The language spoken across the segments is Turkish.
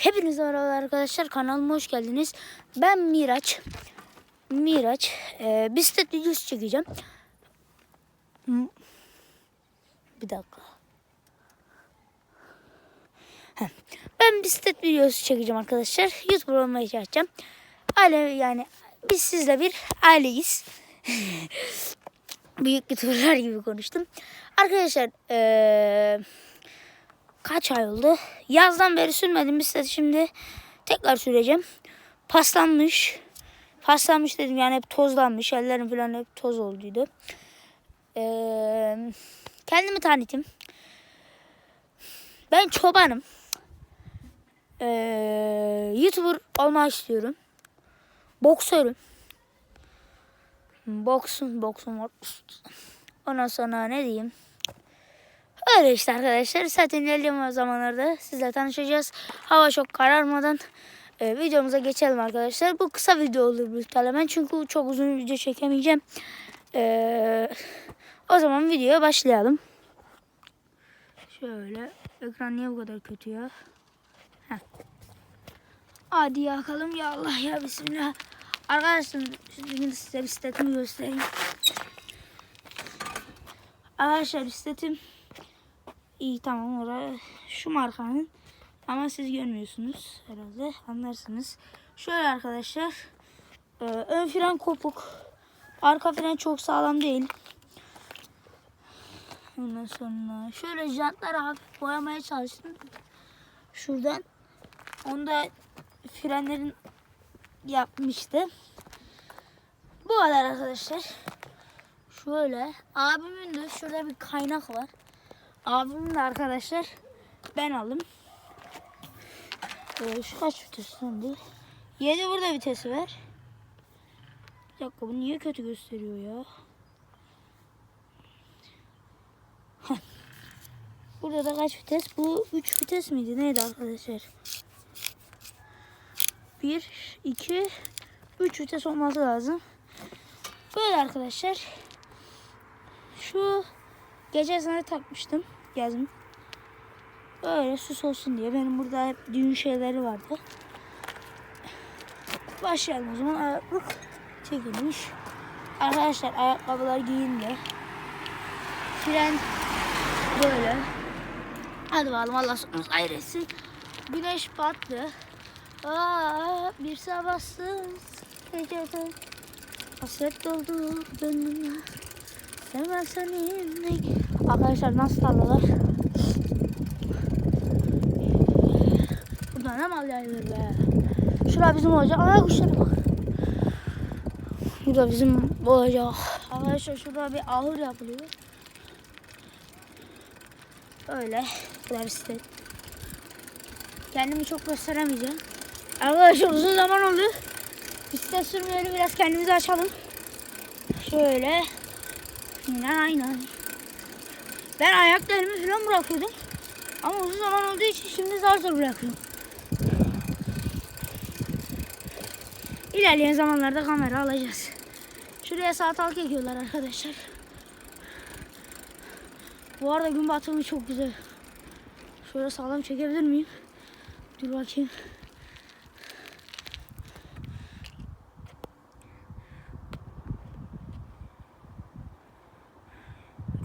Hepinize merhaba arkadaşlar. Kanalıma hoş geldiniz. Ben Miraç. Miraç. Ee, bisiklet videosu çekeceğim. Bir dakika. Ben bisiklet videosu çekeceğim arkadaşlar. YouTube olmaya çalışacağım. Aile yani biz sizle bir aileyiz. Büyük youtuberlar gibi konuştum. Arkadaşlar ee, kaç ay oldu? Yazdan beri sürmedim bisiklet şimdi tekrar süreceğim. Paslanmış. Paslanmış dedim yani hep tozlanmış. Ellerim falan hep toz olduydu. Ee, kendimi tanıtayım. Ben çobanım. Ee, YouTuber olmak istiyorum. Boksörüm. Boksun, boksun. Ondan sonra ne diyeyim? Öyle işte arkadaşlar. Zaten ilerleyen zamanlarda sizle tanışacağız. Hava çok kararmadan e, videomuza geçelim arkadaşlar. Bu kısa video olur muhtemelen. Çünkü çok uzun video çekemeyeceğim. E, o zaman videoya başlayalım. Şöyle. Ekran niye bu kadar kötü ya? Heh. Hadi yakalım ya Allah ya Bismillah. Arkadaşlar şimdi size bisikletimi göstereyim. Arkadaşlar bisikletim iyi tamam oraya şu markanın ama siz görmüyorsunuz herhalde anlarsınız. Şöyle arkadaşlar e, ön fren kopuk arka fren çok sağlam değil. Ondan sonra şöyle jantları hafif boyamaya çalıştım. Şuradan onda frenlerin yapmıştı. Bu kadar arkadaşlar. Şöyle abimin de şurada bir kaynak var. Abimin de arkadaşlar ben aldım. Ee, şu kaç vites sandı? 7 burada vitesi var. Bir dakika bu niye kötü gösteriyor ya? Burada da kaç vites? Bu 3 vites miydi? Neydi arkadaşlar? 1, 2, 3 vites olması lazım. Böyle arkadaşlar. Şu gece sana takmıştım. Gezdim. Böyle süs olsun diye. Benim burada hep düğün şeyleri vardı. Başlayalım o zaman. Ayaklık çekilmiş. Arkadaşlar ayakkabılar giyindi. Fren böyle. Hadi bakalım Allah sonumuz hayretsin. Güneş battı. Aa, bir sabahsız gecede hasret doldu gönlüme. Sevmem seninle. Arkadaşlar nasıl tarlalar? Burada ne mal yayılır be. Şura bizim olacak. Ana kuşlara bak. Burada bizim olacak. Arkadaşlar şurada bir ahır yapılıyor. Öyle. İstedim. Kendimi çok gösteremeyeceğim. Arkadaşlar uzun zaman oldu. Bisiklet sürmeyeli biraz kendimizi açalım. Şöyle. Aynen. Ben ayaklarımı falan bırakıyordum. Ama uzun zaman olduğu için şimdi zar zor bırakıyorum. İlerleyen zamanlarda kamera alacağız. Şuraya salatalık ekiyorlar arkadaşlar. Bu arada gün batımı çok güzel. Şöyle sağlam çekebilir miyim? Dur bakayım.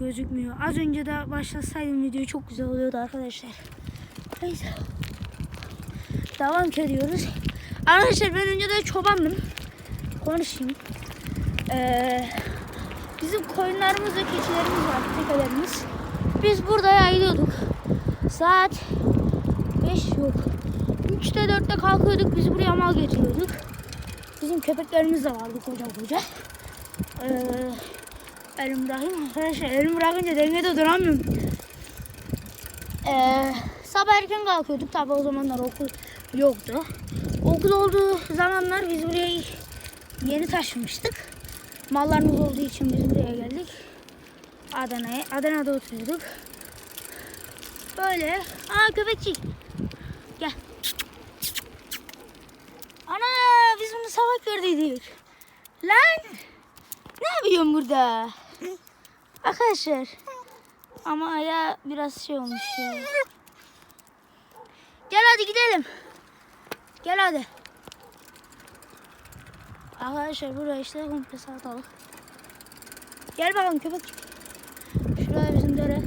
Gözükmüyor. Az önce de başlasaydım video çok güzel oluyordu arkadaşlar. Neyse. Devam ediyoruz. Arkadaşlar ben önce de çobandım. Konuşayım. Ee, bizim koyunlarımız ve keçilerimiz var. Tekelerimiz. Biz burada yayılıyorduk. Saat 5 yok. 3'te 4'te kalkıyorduk. Biz buraya mal getiriyorduk. Bizim köpeklerimiz de vardı koca koca. Ee, elim bırakayım arkadaşlar. Elim bırakınca dengede duramıyorum. Ee, sabah erken kalkıyorduk. Tabi o zamanlar okul yoktu. Okul olduğu zamanlar biz buraya yeni taşınmıştık. Mallarımız olduğu için biz buraya geldik. Adana'ya. Adana'da oturuyorduk. Böyle. Aa köpekçik. Gel. Ana biz bunu sabah gördük. Lan. Ne yapıyorsun burada? Arkadaşlar. Ama ayağı biraz şey olmuş ya. Gel hadi gidelim. Gel hadi. Arkadaşlar buraya işte komple salatalık. Gel bakalım köpek. Şurada bizim dere.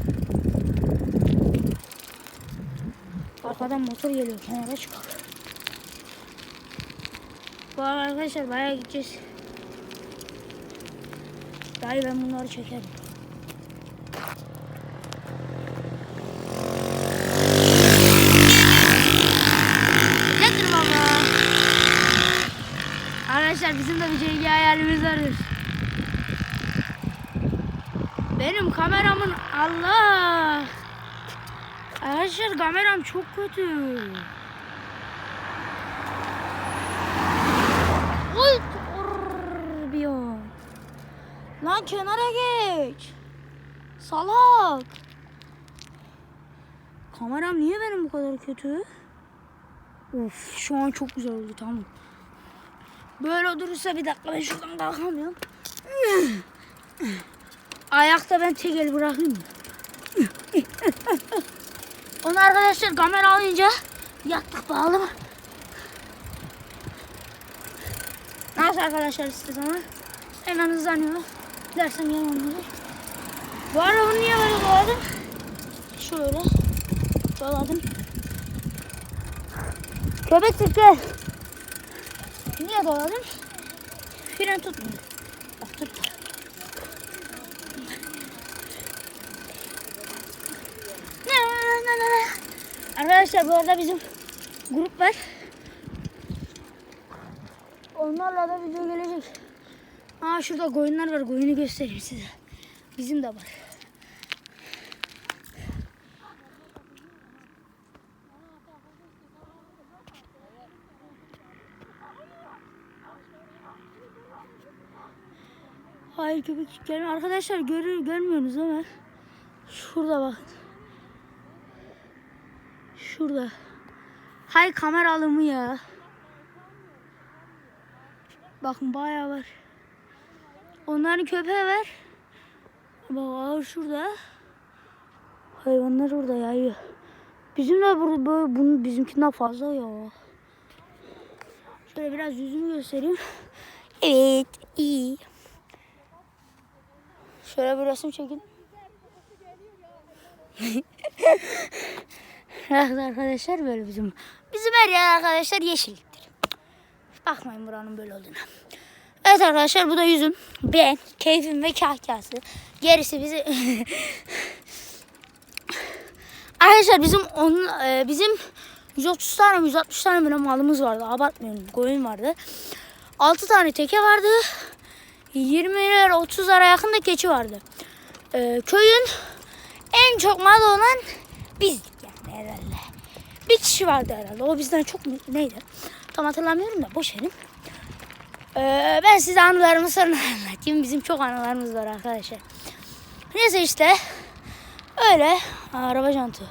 Arkadan motor geliyor. Kenara çıkalım. Bu arkadaşlar bayağı gideceğiz. Dayı ben bunları çekerim. Arkadaşlar bizim de bir CG hayalimiz vardır. Benim kameramın Allah. Arkadaşlar kameram çok kötü. Oy, bir an. Lan kenara geç. Salak. Kameram niye benim bu kadar kötü? Of şu an çok güzel oldu tamam. Böyle durursa bir dakika ben şuradan kalkamıyorum. Ayakta ben tek el bırakayım? Onu arkadaşlar kamera alınca yattık bağlı mı? Nasıl arkadaşlar istedim ama hemen hızlanıyor. Dersem yalan olur. Bu arada bunu niye böyle doladım? Şöyle doladım. Köpek gel. Niye doladım? Fren tutmuyor. Bak tut. Arkadaşlar bu arada bizim grup var. Onlarla da video gelecek. Aa şurada koyunlar var. Koyunu göstereyim size. Bizim de var. Hayır köpek gelmiyor. Arkadaşlar görür, görmüyorsunuz ama şurada bakın. Şurada. Hay kamera alımı ya. Bakın bayağı var. Onların köpeği var. Bak ağır şurada. Hayvanlar orada yayıyor. Bizim de burada böyle bunun bizimkinden fazla ya. Şöyle biraz yüzümü göstereyim. Evet, iyi. Şöyle bir resim çekin. Arkadaşlar böyle bizim. Bizim her yer arkadaşlar yeşilliktir. Bakmayın buranın böyle olduğuna. Evet arkadaşlar bu da yüzüm. Ben, keyfim ve kahkası. Gerisi bizi... arkadaşlar bizim onun, e, bizim 130 tane 160 tane böyle malımız vardı. Abartmıyorum. Koyun vardı. 6 tane teke vardı. 20'ler 30'lara yakın da keçi vardı. E, köyün en çok malı olan bizdik yani herhalde. Bir kişi vardı herhalde. O bizden çok mu- neydi? Tam hatırlamıyorum da boş verin. Ee, ben size anılarımı sonra anlatayım. Bizim çok anılarımız var arkadaşlar. Neyse işte. Öyle. Araba jantı.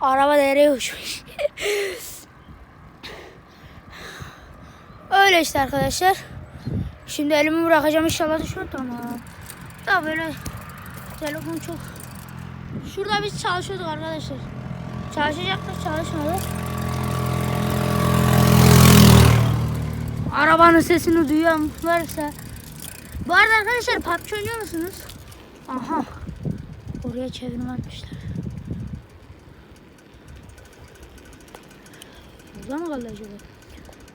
Araba dereye uçmuş. Öyle işte arkadaşlar. Şimdi elimi bırakacağım inşallah düşmez tamam. Da böyle telefon çok. Şurada biz çalışıyorduk arkadaşlar. Çalışacaktık çalışmadı. Arabanın sesini duyan varsa. Bu arada arkadaşlar PUBG oynuyor musunuz? Aha. Oraya çevirme atmışlar. Burada mı kaldı acaba?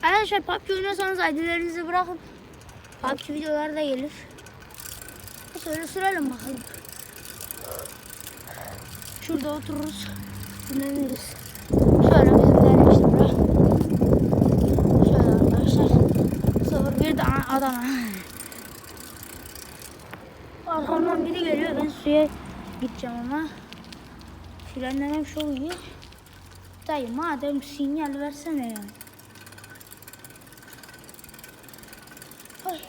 Arkadaşlar PUBG oynuyorsanız ID'lerinizi bırakın. PUBG videolar da gelir. Şöyle sürelim bakalım. Şurada otururuz. Dinleniriz. Şöyle bizim de işte bura. Şöyle arkadaşlar. Sıfır bir de Adana. Arkamdan biri geliyor. Ben suya gideceğim ama. Frenlemem çok iyi. Dayı madem sinyal versene yani. Ay.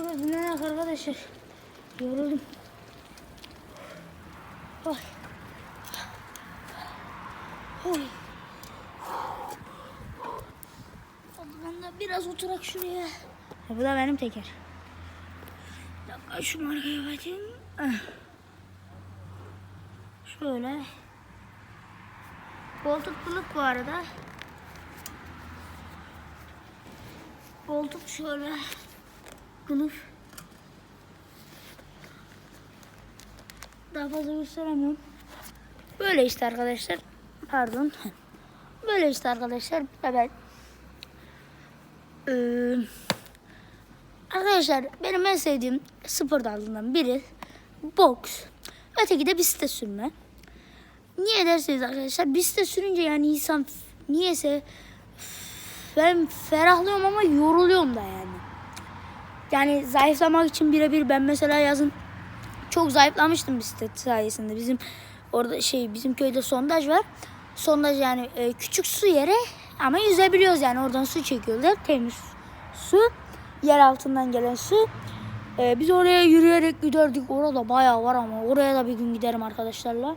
Şurada dinlenek arkadaşlar. Yoruldum. Ay. Oy. Ben de biraz oturak şuraya. Ha, bu da benim teker. Bir dakika şu markaya bakayım. Şöyle. Koltuk buluk bu arada. Koltuk şöyle. Kılıf. Daha fazla gösteremiyorum. Böyle işte arkadaşlar. Pardon. Böyle işte arkadaşlar. Evet. Ee, arkadaşlar benim en sevdiğim spor dalından biri boks. Öteki de bisiklet sürme. Niye derseniz arkadaşlar bisiklet sürünce yani insan f- ben ferahlıyorum ama yoruluyorum da yani. Yani zayıflamak için birebir ben mesela yazın çok zayıflamıştım bisiklet sayesinde. Bizim orada şey bizim köyde sondaj var. Sondaj yani e, küçük su yere ama yüzebiliyoruz yani oradan su çekiyorlar. Temiz su. Yer altından gelen su. E, biz oraya yürüyerek giderdik. Orada bayağı var ama oraya da bir gün giderim arkadaşlarla.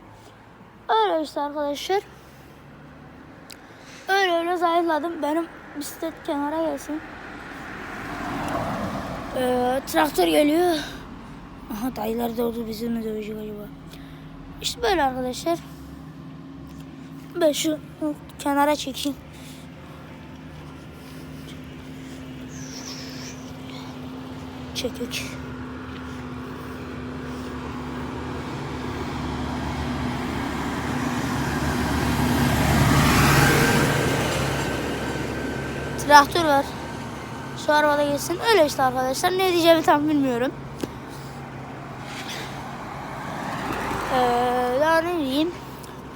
Öyle işte arkadaşlar. Öyle öyle zayıfladım. Benim bisiklet kenara gelsin. Ee, traktör geliyor. Aha dayılar da orada bizi mi dövecek acaba? İşte böyle arkadaşlar. Ben şu kenara çekeyim. Çekik. Traktör var. Şu arabada geçsin. Öyle işte arkadaşlar. Ne diyeceğimi tam bilmiyorum. Ee, daha ne diyeyim?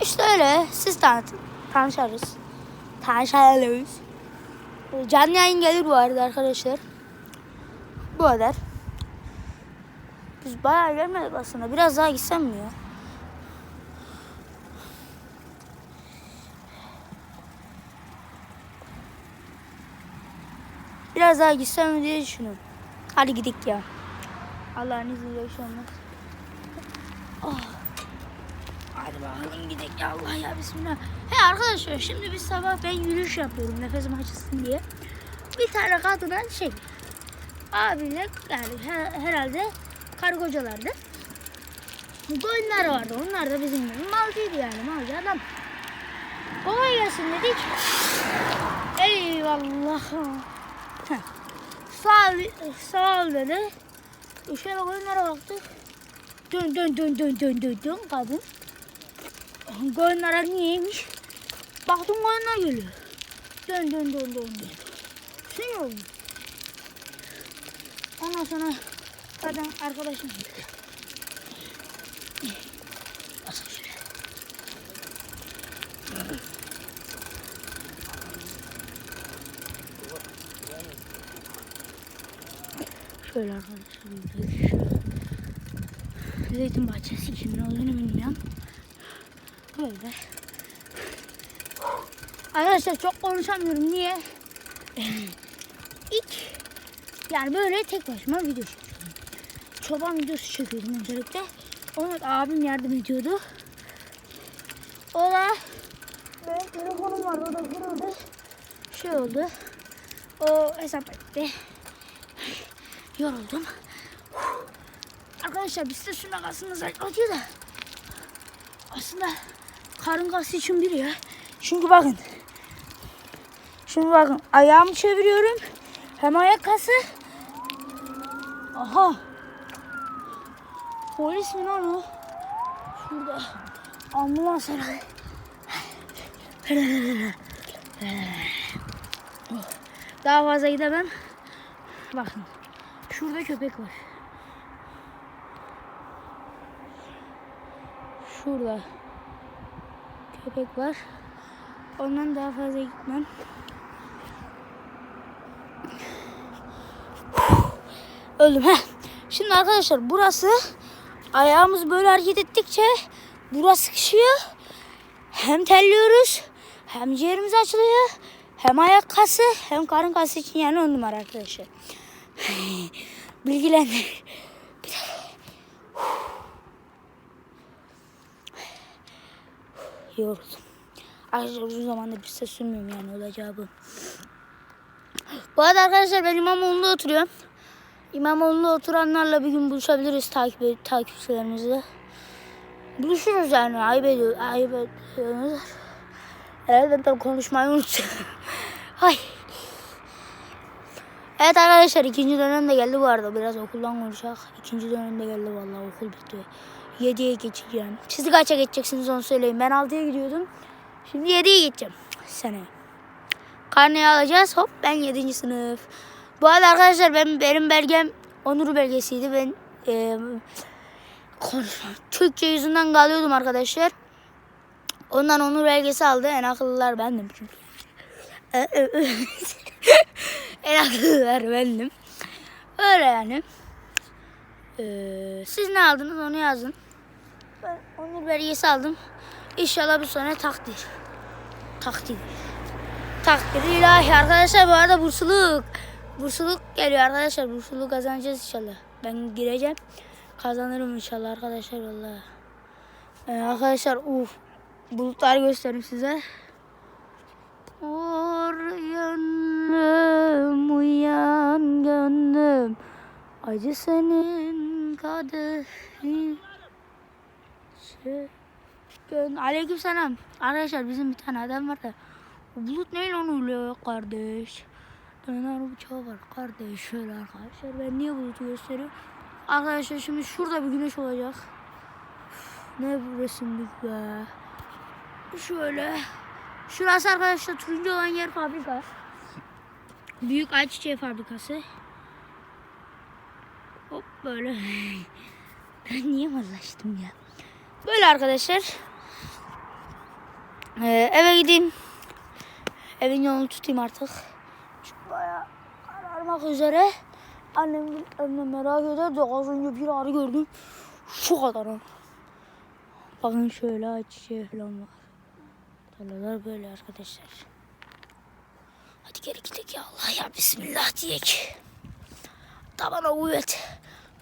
İşte öyle. Siz tanıtın. Tanışırız. Ee, Canlı yayın gelir bu arada arkadaşlar. Bu kadar. Biz bayağı gelmedik aslında. Biraz daha gitsem mi ya? Biraz daha gitsem diye düşünüyorum. Hadi gidik ya. Allah'ın izniyle bir şey olmaz. Oh. Hadi bakalım gidelim ya Allah ya bismillah. He arkadaşlar şimdi bir sabah ben yürüyüş yapıyorum nefesim açılsın diye. Bir tane kadına şey abiyle yani her- herhalde kargocalardı. Koyunlar vardı. Onlar da bizim gibi malcıydı yani malcı adam. Kolay gelsin dedik. Eyvallah. Heh. Sağ sağ dedi. Şöyle koyunlara baktık. Dön dön dön dön dön dön dön kadın. Koyunlara niyeymiş? Baktım koyunlar geliyor. Dön dön dön dön dön. Şey oldu. Ondan sonra kadın arkadaşım. Basın şuraya. Şöyle arkadaşlar. Şöyle. Zeytin bahçesi kimin olduğunu bilmiyorum. Böyle. Arkadaşlar çok konuşamıyorum. Niye? İlk yani böyle tek başıma video çekiyorum. Çoban videosu çekiyordum öncelikle. Da abim yardım ediyordu. O da benim telefonum vardı o da kırıldı. Şey oldu. O hesap etti. Yoruldum. Arkadaşlar bisiklet sürmek aslında zayıflatıyor da. Aslında karın kası için biri ya. Çünkü bakın. Şimdi bakın ayağımı çeviriyorum. Hem ayak kası. Aha. Polis mi lan o? Şurada. Ambulans herhalde. Daha fazla gidemem. Bakın. Şurada köpek var. Şurada köpek var. Ondan daha fazla gitmem. Öldüm. Heh. Şimdi arkadaşlar burası ayağımız böyle hareket ettikçe burası sıkışıyor. Hem terliyoruz hem ciğerimiz açılıyor. Hem ayak kası hem karın kası için yani on numara arkadaşlar. Bilgilendir. Yoruldum. Arkadaşlar uzun zamandır bir ses sürmüyorum yani olacağı bu. Bu arada arkadaşlar ben İmamoğlu'nda oturuyorum. İmamoğlu'nda oturanlarla bir gün buluşabiliriz takip takipçilerimizle. Buluşuruz yani ayıp ediyor, ayıp ediyorsunuz. Herhalde ben konuşmayı unuttum. Ay. Evet arkadaşlar ikinci dönem de geldi bu arada. Biraz okuldan konuşacak. İkinci dönem de geldi vallahi okul bitti. 7'ye geçeceğim. Siz kaça geçeceksiniz onu söyleyin. Ben 6'ya gidiyordum. Şimdi 7'ye geçeceğim seneye. Karneyi alacağız. Hop ben 7. sınıf. Bu arada arkadaşlar ben benim belgem onur belgesiydi. Ben e, konuşmam. Türkçe yüzünden kalıyordum arkadaşlar. Ondan onur belgesi aldı. En akıllılar bendim çünkü. en akıllılar bendim. Öyle yani. Ee, siz ne aldınız onu yazın. Ben onur belgesi aldım. İnşallah bu sene takdir. Takdir. Takdir ilahi arkadaşlar bu arada bursluluk. Bursluluk geliyor arkadaşlar. Bursluluk kazanacağız inşallah. Ben gireceğim. Kazanırım inşallah arkadaşlar vallahi. Ee, arkadaşlar uf bulutlar göstereyim size. Uyanım uyan gönlüm Acı senin kaderin Şey- Gön Aleyküm selam. Arkadaşlar bizim bir tane adam var da bulut neyle onu öyle kardeş? Döner bıçağı var kardeş şöyle arkadaşlar ben niye bulutu gösteriyorum? Arkadaşlar şimdi şurada bir güneş olacak. Üf, ne bu resimlik be. Şöyle. Şurası arkadaşlar turuncu olan yer fabrika. Büyük ayçiçeği fabrikası. Hop böyle. ben niye mallaştım ya? Böyle arkadaşlar. Ee, eve gideyim. Evin yolunu tutayım artık. Çünkü bayağı kararmak üzere. Annem, annem merak eder de az önce bir arı gördüm. Şu kadar. Bakın şöyle ayçiçeği falan var. Tarlalar böyle arkadaşlar. Hadi geri gidelim ya Allah ya Bismillah diyek. Tabana kuvvet.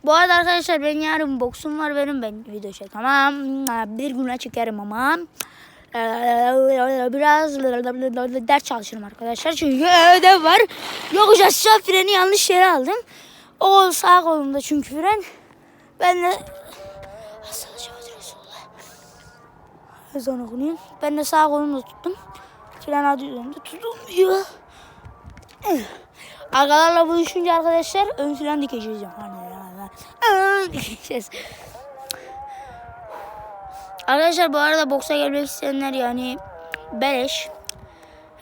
Bu arada arkadaşlar ben yarın boksum var benim ben video çek. Tamam bir güne çekerim ama. Ee, Biraz ders çalışırım arkadaşlar. Çünkü ödev var. Yokuş freni yanlış yere aldım. O sağ kolumda çünkü fren. Ben de Ezan okunuyor. Ben de sağ kolumda tuttum. Fren adı üzerinde tutulmuyor. Arkalarla buluşunca arkadaşlar ön fren dikeceğiz. Hani dikeceğiz. Arkadaşlar bu arada boksa gelmek isteyenler yani beleş.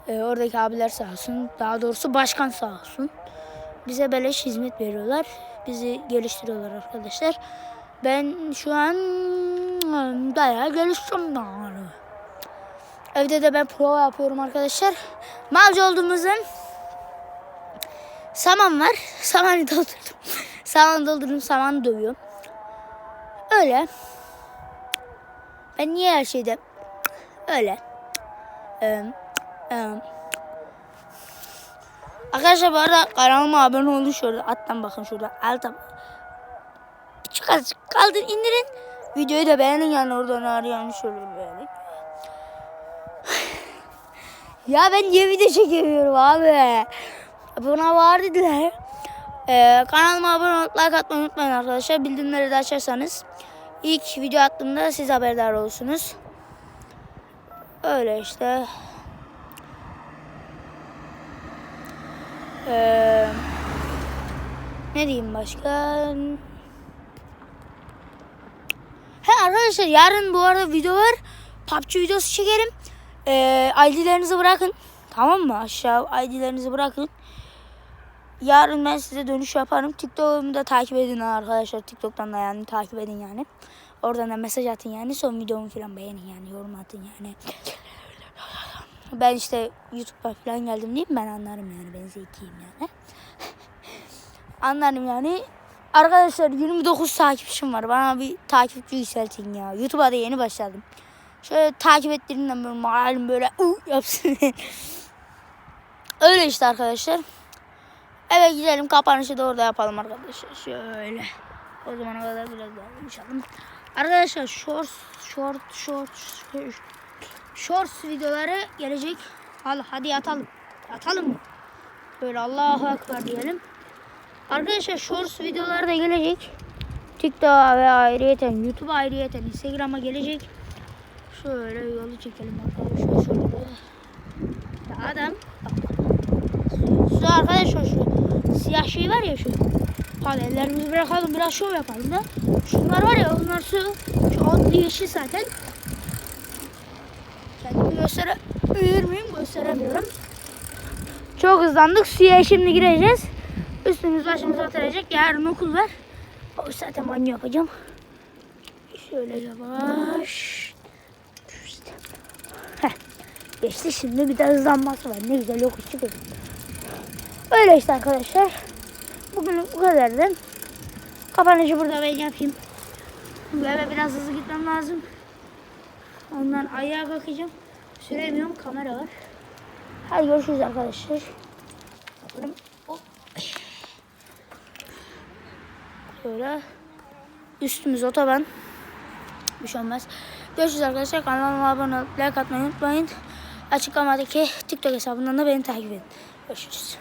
Ee, oradaki abiler sağ olsun. Daha doğrusu başkan sağ olsun. Bize beleş hizmet veriyorlar. Bizi geliştiriyorlar arkadaşlar. Ben şu an bayağı geliştim yani. Evde de ben prova yapıyorum arkadaşlar. Malcı olduğumuzun saman var. Samanı doldurdum. Samanı doldurdum. Samanı dövüyorum. Öyle. Ben niye her şeyde öyle. Ee, e, Arkadaşlar bu arada kanalıma abone olun şurada. Alttan bakın şurada. Altta. Azıcık kaldın indirin. Videoyu da beğenin yani oradan arayan şöyle beğenin. ya ben niye video çekemiyorum abi? Buna var dediler. Ee, kanalıma abone olup like atmayı unutmayın arkadaşlar. Bildirimleri de açarsanız ilk video attığımda siz haberdar olursunuz. Öyle işte. Ee, ne diyeyim başka? He arkadaşlar yarın bu arada video var. PUBG videosu çekerim. Ee, ID'lerinizi bırakın. Tamam mı? Aşağı ID'lerinizi bırakın. Yarın ben size dönüş yaparım. TikTok'umu da takip edin arkadaşlar. TikTok'tan da yani takip edin yani. Oradan da mesaj atın yani. Son videomu falan beğenin yani. Yorum atın yani. Ben işte YouTube'a falan geldim değil mi? Ben anlarım yani. Ben zekiyim yani. anlarım yani. Arkadaşlar 29 takipçim var. Bana bir takipçi yükseltin ya. YouTube'a da yeni başladım. Şöyle takip ettiğinden böyle malum böyle uh, yapsın. Öyle işte arkadaşlar. Eve gidelim kapanışı da orada yapalım arkadaşlar. Şöyle. O zamana kadar biraz daha konuşalım. Arkadaşlar short short short short shorts videoları gelecek. Hadi, hadi yatalım. Yatalım. Böyle Allahu Ekber diyelim. Arkadaşlar shorts videoları da gelecek. TikTok'a ve ayrıyeten YouTube'a ayrıyeten Instagram'a gelecek. Şöyle yolu çekelim arkadaşlar. Şöyle. Ya adam. Şu arkadaşlar şu var ya şu. Hadi ellerimizi bırakalım biraz şov yapalım da. Şunlar var ya onlar su. Şu otlu yeşil zaten. Kendimi gösterebilir miyim? Gösteremiyorum. Çok hızlandık. Suya şimdi gireceğiz. Üstümüz başımız oturacak. Yarın okul var. O zaten banyo yapacağım. Şöyle yavaş. İşte. Geçti şimdi bir de hızlanması var. Ne güzel yokuş çıkıyor. Öyle işte arkadaşlar. Bugün bu kadardı. Kapanışı burada ben yapayım. Eve biraz hızlı gitmem lazım. Ondan ayağa kalkacağım. Süremiyorum. Kamera var. Hadi görüşürüz arkadaşlar. Hop. Böyle. Üstümüz otoban. Bir şey olmaz. Görüşürüz arkadaşlar. Kanalıma abone olup like atmayı unutmayın. Açıklamadaki TikTok hesabından da beni takip edin. Görüşürüz.